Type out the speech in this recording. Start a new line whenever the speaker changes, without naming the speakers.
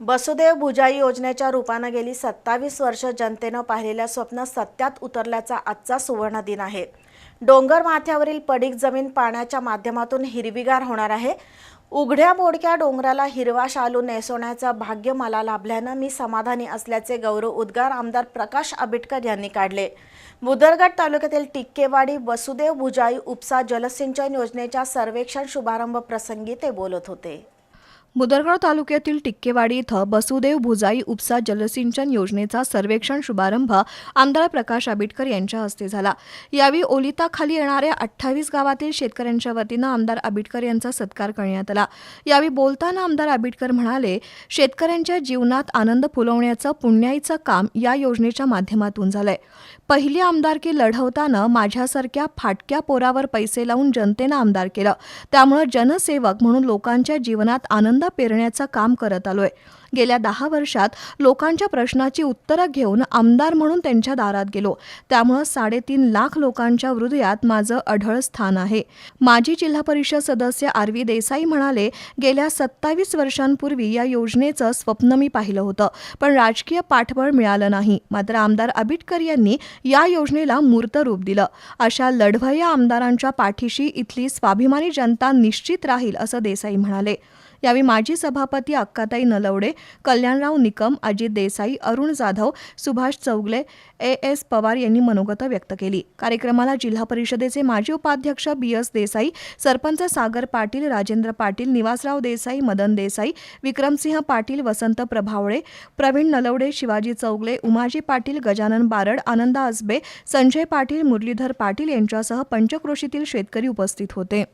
वसुदेव भुजाई योजनेच्या रूपानं गेली सत्तावीस वर्ष जनतेनं पाहिलेल्या स्वप्न सत्यात उतरल्याचा आजचा सुवर्ण दिन आहे. डोंगर माथ्यावरील पडीक जमीन पाण्याच्या माध्यमातून हिरवीगार होणार आहे. उघड्या मोडक्या डोंगराला हिरवा शालू नेसवण्याचं भाग्य मला लाभल्यानं मी समाधानी असल्याचे गौरव उद्गार आमदार प्रकाश आंबेडकर यांनी काढले. मुदरगड तालुक्यातील टिक्केवाडी वसुदेव भुजाई उपसा जलसिंचन योजनेच्या सर्वेक्षण शुभारंभ प्रसंगी ते बोलत होते.
मुदरगड तालुक्यातील टिक्केवाडी इथं बसुदेव भुजाई उपसा जलसिंचन योजनेचा सर्वेक्षण शुभारंभ आमदार प्रकाश आंबेडकर यांच्या हस्ते झाला. यावेळी ओलिताखाली येणाऱ्या अठ्ठावीस गावातील शेतकऱ्यांच्या वतीनं आमदार आंबेडकर यांचा सत्कार करण्यात आला. यावेळी बोलताना आमदार आंबेडकर म्हणाले शेतकऱ्यांच्या जीवनात आनंद फुलवण्याचं पुण्याईचं काम या योजनेच्या माध्यमातून झालंय. पहिली आमदारकी लढवताना माझ्यासारख्या फाटक्या पोरावर पैसे लावून जनतेनं आमदार केलं. त्यामुळं जनसेवक म्हणून लोकांच्या जीवनात आनंद पेरण्याचं काम करत आलोय. गेल्या दहा वर्षात लोकांच्या प्रश्नाची उत्तरं घेऊन आमदार म्हणून त्यांच्या दारात गेलो. त्यामुळं साडेतीन लाख लोकांच्या हृदयात माझं अढळ स्थान आहे. माजी जिल्हा परिषद सदस्य आर व्ही देसाई म्हणाले गेल्या सत्तावीस वर्षांपूर्वी या योजनेचं स्वप्न मी पाहिलं होतं पण राजकीय पाठबळ मिळालं नाही. मात्र आमदार आबिटकर यांनी या योजनेला मूर्त रूप दिलं. अशा लढवय्या आमदारांच्या पाठीशी इथली स्वाभिमानी जनता निश्चित राहील असं देसाई म्हणाले. यावेळी माजी सभापती अक्काताई नलवडे कल्याणराव निकम अजित देसाई अरुण जाधव सुभाष चौगले ए एस पवार यांनी मनोगत व्यक्त केली. कार्यक्रमाला जिल्हा परिषदेचे माजी उपाध्यक्ष बी एस देसाई सरपंच सागर पाटील राजेंद्र पाटील निवासराव देसाई मदन देसाई विक्रमसिंह पाटील वसंत प्रभावळे प्रवीण नलवडे शिवाजी चौगले उमाजी पाटील गजानन बारड आनंदा असबे संजय पाटील मुरलीधर पाटील यांच्यासह पंचक्रोशीतील शेतकरी उपस्थित होते.